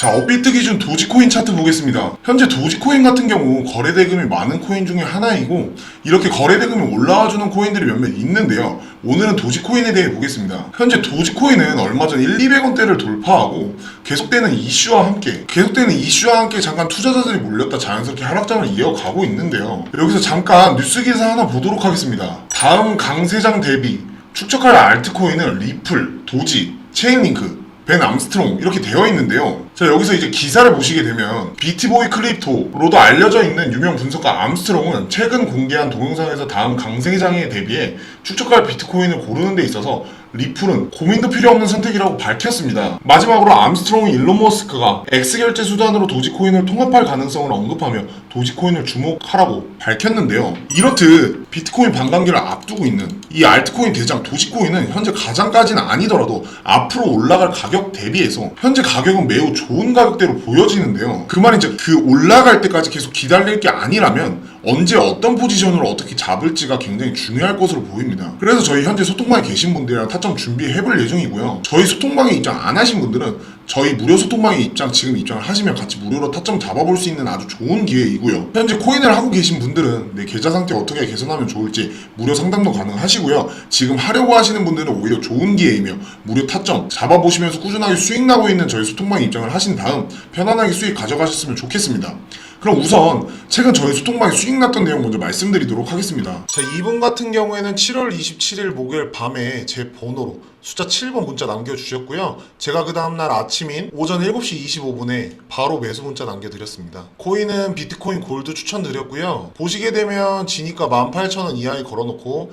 자, 업비트 기준 도지코인 차트 보겠습니다. 현재 도지코인 같은 경우 거래 대금이 많은 코인 중에 하나이고 이렇게 거래 대금이 올라와 주는 코인들이 몇몇 있는데요. 오늘은 도지코인에 대해 보겠습니다. 현재 도지코인은 얼마 전 1, 200원대를 돌파하고 계속되는 이슈와 함께 계속되는 이슈와 함께 잠깐 투자자들이 몰렸다 자연스럽게 하락장을 이어가고 있는데요. 여기서 잠깐 뉴스 기사 하나 보도록 하겠습니다. 다음 강세장 대비 축적할 알트코인은 리플, 도지, 체인링크, 벤 암스트롱 이렇게 되어 있는데요. 자 여기서 이제 기사를 보시게 되면 비트보이 크립토로도 알려져 있는 유명 분석가 암스트롱은 최근 공개한 동영상에서 다음 강세장에 대비해 축적할 비트코인을 고르는 데 있어서 리플은 고민도 필요 없는 선택이라고 밝혔습니다. 마지막으로 암스트롱이 일론 머스크가 X 결제 수단으로 도지코인을 통합할 가능성을 언급하며 도지코인을 주목하라고 밝혔는데요. 이렇듯 비트코인 반감기를 앞두고 있는 이 알트코인 대장 도지코인은 현재 가장까지는 아니더라도 앞으로 올라갈 가격 대비해서 현재 가격은 매우 좋은 가격대로 보여지는데요. 그 말은 이제 그 올라갈 때까지 계속 기다릴 게 아니라면 언제 어떤 포지션으로 어떻게 잡을지가 굉장히 중요할 것으로 보입니다. 그래서 저희 현재 소통방에 계신 분들이랑 타점 준비해 볼 예정이고요. 저희 소통방에 입장 안 하신 분들은 저희 무료 소통방에 입장 지금 입장을 하시면 같이 무료로 타점 잡아볼 수 있는 아주 좋은 기회이고요. 현재 코인을 하고 계신 분들은 내 계좌 상태 어떻게 개선하면 좋을지 무료 상담도 가능하시고요. 지금 하려고 하시는 분들은 오히려 좋은 기회이며 무료 타점 잡아보시면서 꾸준하게 수익 나고 있는 저희 소통방에 입장을 하신 다음 편안하게 수익 가져가셨으면 좋겠습니다. 그럼 우선 최근 저희 소통방에 수익 났던 내용 먼저 말씀드리도록 하겠습니다. 자, 이분 같은 경우에는 7월 27일 목요일 밤에 제 번호로 숫자 7번 문자 남겨주셨고요. 제가 그 다음날 아침인 오전 7시 25분에 바로 매수 문자 남겨드렸습니다. 코인은 비트코인 골드 추천드렸고요. 보시게 되면 지니까 18,000원 이하에 걸어놓고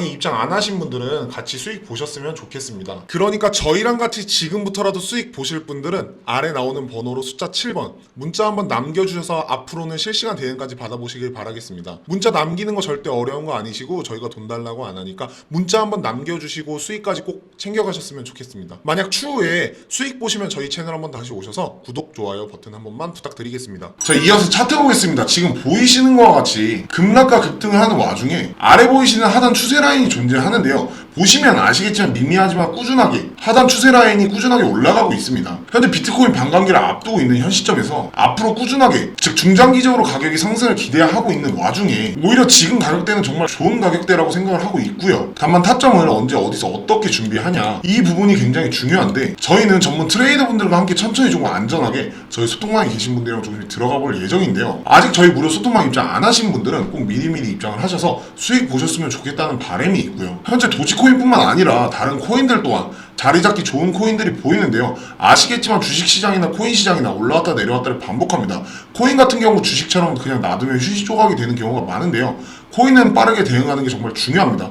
에 입장 안 하신 분들은 같이 수익 보셨으면 좋겠습니다. 그러니까 저희랑 같이 지금부터라도 수익 보실 분들은 아래 나오는 번호로 숫자 7번 문자 한번 남겨주셔서 앞으로는 실시간 대응까지 받아보시길 바라겠습니다. 문자 남기는 거 절대 어려운 거 아니시고 저희가 돈 달라고 안 하니까 문자 한번 남겨주시고 수익까지 꼭 챙겨가셨으면 좋겠습니다. 만약 추후에 수익 보시면 저희 채널 한번 다시 오셔서 구독, 좋아요 버튼 한 번만 부탁드리겠습니다. 자 이어서 차트 보겠습니다. 지금 보이시는 것과 같이 급락과 급등을 하는 와중에 아래 보이시는 하단 추세 라인이 존재하는데요. 보시면 아시겠지만 미미하지만 꾸준하게 하단 추세 라인이 꾸준하게 올라가고 있습니다. 현재 비트코인 반감기를 앞두고 있는 현 시점에서 앞으로 꾸준하게 즉 중장기적으로 가격이 상승을 기대하고 있는 와중에 오히려 지금 가격대는 정말 좋은 가격대라고 생각을 하고 있고요. 다만 타점을 언제 어디서 어떻게 준비하냐 이 부분이 굉장히 중요한데 저희는 전문 트레이더 분들과 함께 천천히 조금 안전하게 저희 소통방에 계신 분들이랑 조금 들어가 볼 예정인데요. 아직 저희 무료 소통방 입장 안 하신 분들은 꼭 미리미리 입장을 하셔서 수익 보셨으면 좋겠다는 바람이 있고요. 현재 도지코 인뿐만 아니라 다른 코인들 또한 자리 잡기 좋은 코인들이 보이는데요. 아시겠지만 주식시장이나 코인시장이나 올라왔다 내려왔다를 반복합니다. 코인 같은 경우 주식처럼 그냥 놔두면 휴식 조각이 되는 경우가 많은데요. 코인은 빠르게 대응하는 게 정말 중요합니다.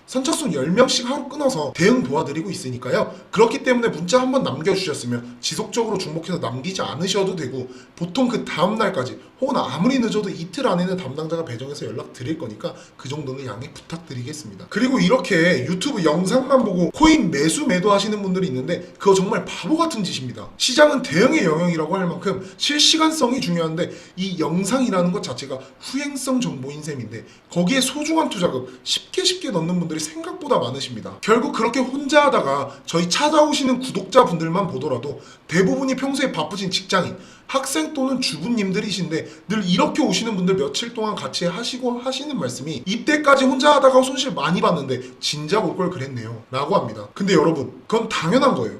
선착순 10명씩 하루 끊어서 대응 도와드리고 있으니까요. 그렇기 때문에 문자 한번 남겨주셨으면 지속적으로 중복해서 남기지 않으셔도 되고 보통 그 다음날까지 혹은 아무리 늦어도 이틀 안에는 담당자가 배정해서 연락 드릴 거니까 그 정도는 양해 부탁드리겠습니다. 그리고 이렇게 유튜브 영상만 보고 코인 매수 매도 하시는 분들이 있는데 그거 정말 바보 같은 짓입니다. 시장은 대응의 영역이라고 할 만큼 실시간성이 중요한데 이 영상이라는 것 자체가 후행성 정보인 셈인데 거기에 소중한 투자금 쉽게 쉽게 넣는 분들이 생각보다 많으십니다. 결국 그렇게 혼자 하다가 저희 찾아오시는 구독자분들만 보더라도 대부분이 평소에 바쁘신 직장인, 학생 또는 주부님들이신데 늘 이렇게 오시는 분들 며칠 동안 같이 하시고 하시는 말씀이 이때까지 혼자 하다가 손실 많이 봤는데 진작 올 걸 그랬네요 라고 합니다. 근데 여러분 그건 당연한 거예요.